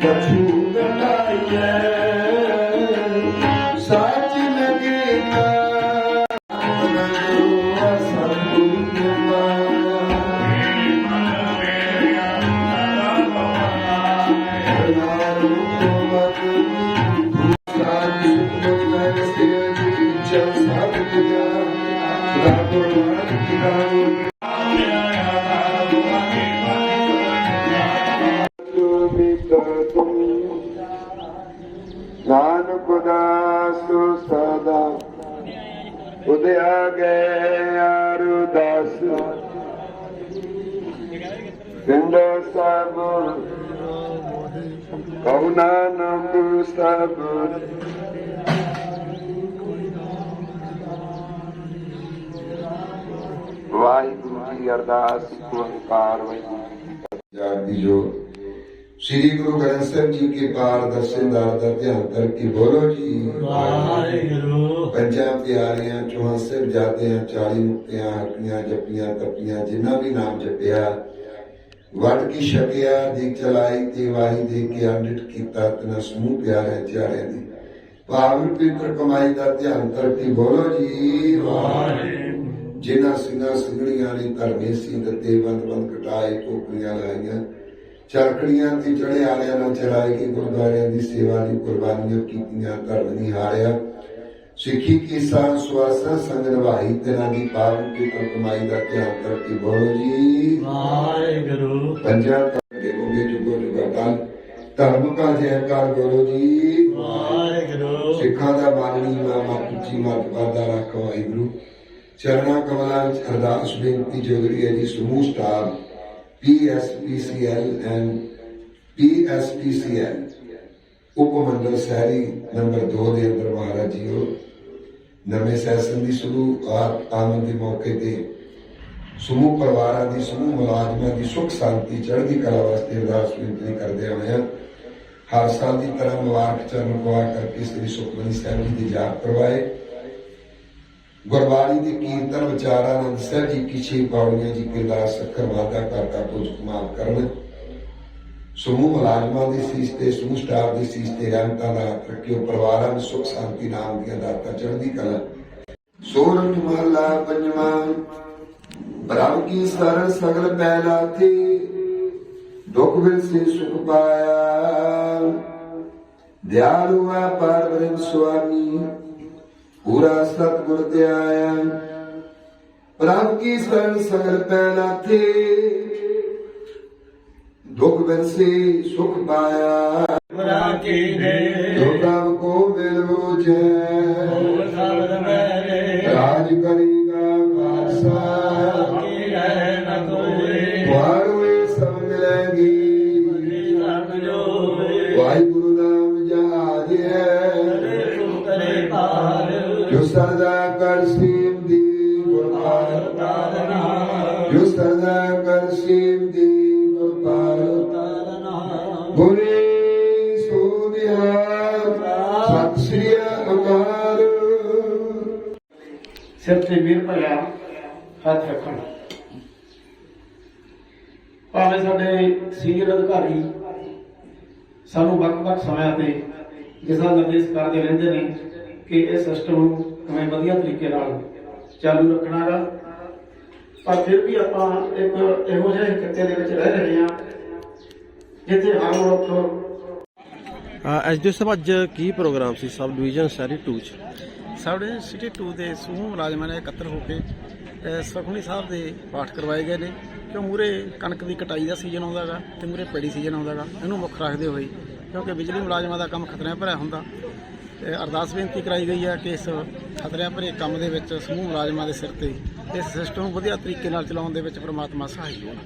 But you Nanak ਦਾਸ ਸਦਾ। ਉਦਿਆ ਗਏ ਅਰਦਾਸ। ਪਿੰਡ ਸਭ, ਕਉ ਨਾਨਕ ਸਭ। ਵਾਹਿਗੁਰੂ ਜੀ ਅਰਦਾਸ ਓੰਕਾਰ ਵਾਹਿਗੁਰੂ ਜੀ ਜੋ ਸ੍ਰੀ ਗੁਰੂ ਗ੍ਰੰਥ ਸਾਹਿਬ ਜੀ ਕੇ ਪਾਰ ਦਰਸ਼ਨਦਾਰ ਦਾ ਧਿਆਨ ਕਰਕੇ ਬੋਲੋ ਜੀ। ਵਾਹਿਗੁਰੂ। ਪੰਜਾਂ ਪਿਆਰਿਆਂ ਚੌਹਾਂ ਸਾਹਿਬਜ਼ਾਦਿਆਂ 40 ਮੁਕਤਿਆਂ ਹੱਕੀਆਂ ਜਪੀਆਂ ਤਪੀਆਂ ਜਿਨ੍ਹਾਂ ਵੀ ਨਾਮ ਜਪਿਆ ਵੜ ਕੀ ਛਕਿਆ ਦੀ ਚਲਾਈ ਤੇ ਵਾਹੀ ਦੇ ਕੇ ਅੰਡਿਟ ਕੀਤਾ ਤਨਾ ਸਮੂਹ ਪਿਆਰਿਆਂ ਚਾਰਿਆਂ ਦੀ। ਪਾਵਨ ਪਵਿੱਤਰ ਕਮਾਈ ਦਾ ਧਿਆਨ ਕਰਕੇ ਬੋਲੋ ਜੀ। ਵਾਹਿਗੁਰੂ। ਜਿਨ੍ਹਾਂ ਸਿੰਘਾਂ ਸਿੰਘਣੀਆਂ ਨੇ ਧਰਮੇ ਸੀ ਦਿੱਤੇ ਬੰਦ ਬੰਦ ਕਟਾਏ ਟੋਕਰੀਆਂ ਲਾਈਆਂ ਚਰਕੜੀਆਂ ਤੇ ਚੜੇ ਆਲਿਆਂ ਨਾਲ ਚੜਾਏ ਕੇ ਗੁਰਦੁਆਰਿਆਂ ਦੀ ਸੇਵਾ ਦੀ ਕੁਰਬਾਨੀਆਂ ਕੀਤੀਆਂ ਧਰਮ ਨਹੀਂ ਹਾਰਿਆ। ਸਿੱਖੀ ਕੀ ਸਾਹ ਸਵਾਸਾ ਸੰਗ ਨਿਭਾਈ ਤੇਰਾ ਦੀ ਪਾਵਨ ਕੀ ਕਮਾਈ ਦਾ ਧਿਆਨ ਕਰਕੇ ਬੋਲੋ ਜੀ। ਵਾਹਿਗੁਰੂ। ਪੰਜਾਂ ਦੇ ਹੋਗੇ ਜੁਗੋ ਜੁਗਾਂ ਧਰਮ ਕਾ ਜੈਕਾਰ ਬੋਲੋ ਜੀ। ਵਾਹਿਗੁਰੂ। ਸਿੱਖਾਂ ਦਾ ਬਾਣੀ ਨਾਮ ਉੱਚੀ ਮੱਤ ਪਾਦਾ ਰੱਖ ਵਾਹਿਗੁਰੂ। ਚਰਣਾ ਕਮਲਾਂ ਅਰਦਾਸ ਬੇਨਤੀ ਜੋਗਰੀ ਹੈ ਜੀ ਸਮੂਹ ਸਟਾਫ PSPCL ਐਂਡ PSPCL ਉਪ ਮੰਡਲ ਸ਼ਹਿਰੀ ਨੰਬਰ 2 ਦੇ ਅੰਦਰ ਮਹਾਰਾਜ ਜੀ ਨਵੇਂ ਸੈਸ਼ਨ ਦੀ ਸ਼ੁਰੂਆਤ ਆਮਦ ਦੇ ਮੌਕੇ ਤੇ ਸਮੂਹ ਪਰਿਵਾਰਾਂ ਦੀ ਸਮੂਹ ਮੁਲਾਜ਼ਮਾਂ ਦੀ ਸੁਖ ਸ਼ਾਂਤੀ, ਚੜ੍ਹਦੀ ਕਲਾ ਵਾਸਤੇ ਅਰਦਾਸ ਬੇਨਤੀ ਕਰਦੇ ਹੋਏ ਹਾਂ। ਹਰ ਸਾਲ ਦੀ ਤਰ੍ਹਾਂ ਮੁਬਾਰਕ ਚਰਨ ਪਵਾ ਕਰਕੇ ਸ੍ਰੀ ਸੁਖਮਨੀ ਸਾਹਿਬ ਜੀ ਦੀ ਯਾਦ ਕਰਵਾਏ। ਗੁਰਬਾਣੀ ਦੇ ਕੀਰਤਨ ਵਿਚਾਰਾਨੰਦ ਸਾਹਿਬ ਜੀ ਕੀ ਛੇ ਜੀ ਕੇ ਦਾਸ ਕਰਤਾ ਕੁਝ ਕਮਾਲ ਕਰਨ। ਸਮੂਹ ਮੁਲਾਜ਼ਮਾਂ ਦੀ ਸੀਸ ਤੇ, ਸਮੂਹ ਸਟਾਫ ਦੀ ਸੀਸ ਤੇ ਰਹਿਮਤਾਂ ਦਾ ਰੱਖਿਓ, ਪਰਿਵਾਰਾਂ ਨੂੰ ਸੁਖ, ਸ਼ਾਂਤੀ, ਨਾਮ ਦੀਆਂ ਦਾਤਾਂ ਚੜ੍ਹਦੀ ਕਲਾ। ਸੋਰਠ ਮਹਲਾ ਪੰਜਵਾਂ, ਪ੍ਰਭ ਕੀ ਸਰਨ ਸਗਲ ਪਹਿਲਾ ਥੀ ਦੁਖ ਬਿਨ ਸੇ ਸੁਖ ਪਾਇਆ। ਦਿਆਲੂ ਹੈ ਪਰ ਸੁਆਮੀ ਪੂਰਾ ਸਤਿਗੁਰ ਧਿਆਇਆ। ਪ੍ਰਭ ਕੀ ਸਰਨ ਸਗਲ ਪਹਿਲਾ ਥੇ ਦੁਖ ਬਿਨ ਸੁਖ ਪਾਇਆ। ਗੁਰਾਂ ਕੀ ਸਰਦਾ ਕਰ ਸੀਮ ਬੁਰੇ ਸੋਨਿਆ ਸਤਿ ਸ੍ਰੀ ਅਕਾਲ। ਸਿਰ ਤੇ ਵੀਰ ਭਰਿਆ, ਹੱਥ ਰੱਖਣ। ਭਾਵੇਂ ਸਾਡੇ ਸੀਨੀਅਰ ਅਧਿਕਾਰੀ ਸਾਨੂੰ ਵੱਖ-ਵੱਖ ਸਮਿਆਂ ਤੇ ਦਿਸ਼ਾ ਨਿਰਦੇਸ਼ ਕਰਦੇ ਰਹਿੰਦੇ ਨੇ ਕਿ ਇਹ ਸਿਸਟਮ ਨੂੰ ਕਿਵੇਂ ਵਧੀਆ ਤਰੀਕੇ ਨਾਲ ਚਾਲੂ ਰੱਖਣਾ ਹੈ ਪਰ ਫਿਰ ਵੀ ਆਪਾਂ ਇੱਕ ਇਹੋ ਜਿਹੇ ਖਿੱਤੇ ਦੇ ਵਿੱਚ ਰਹਿ ਰਹੇ ਹਾਂ ਜਿੱਥੇ ਹਰ ਮਨੁੱਖ ਐਸਡੀਓ ਸਾਹਿਬ ਅੱਜ ਕੀ ਪ੍ਰੋਗਰਾਮ ਸੀ? ਸਬ ਡਿਵੀਜ਼ਨ ਸ਼ਹਿਰੀ 2 ਚ। ਸਾਡੇ ਸਿਟੀ 2 ਦੇ ਸਮੂਹ ਮੁਲਾਜ਼ਮਾਂ ਨੇ ਇਕੱਤਰ ਹੋ ਕੇ ਸੁਖਮਨੀ ਸਾਹਿਬ ਦੇ ਪਾਠ ਕਰਵਾਏ ਗਏ ਨੇ। ਕਿਉਂ ਮੂਰੇ ਕਣਕ ਦੀ ਕਟਾਈ ਦਾ ਸੀਜ਼ਨ ਆਉਂਦਾਗਾ ਤੇ ਮੂਰੇ ਪੈੜੀ ਸੀਜ਼ਨ ਆਉਂਦਾਗਾ ਇਹਨੂੰ ਮੁੱਖ ਰੱਖਦੇ ਹੋਏ ਕਿਉਂਕਿ ਬਿਜਲੀ ਮੁਲਾਜ਼ਮਾਂ ਦਾ ਕੰਮ ਖਤਰਿਆਂ ਭਰਿਆ ਹੁੰਦਾ। ਤੇ ਅਰਦਾਸ ਬੇਨਤੀ ਕਰਾਈ ਗਈ ਹੈ ਕਿ ਇਸ ਖਤਰਿਆਂ ਭਰੇ ਕੰਮ ਦੇ ਵਿੱਚ ਸਮੂਹ ਮੁਲਾਜ਼ਮਾਂ ਦੇ ਸਿਰ ਤੇ ਇਸ ਸਿਸਟਮ ਨੂੰ ਵਧੀਆ ਤਰੀਕੇ ਨਾਲ ਚਲਾਉਣ ਦੇ ਵਿੱਚ ਪ੍ਰਮਾਤਮਾ ਸਹਾਈ ਹੋਣ।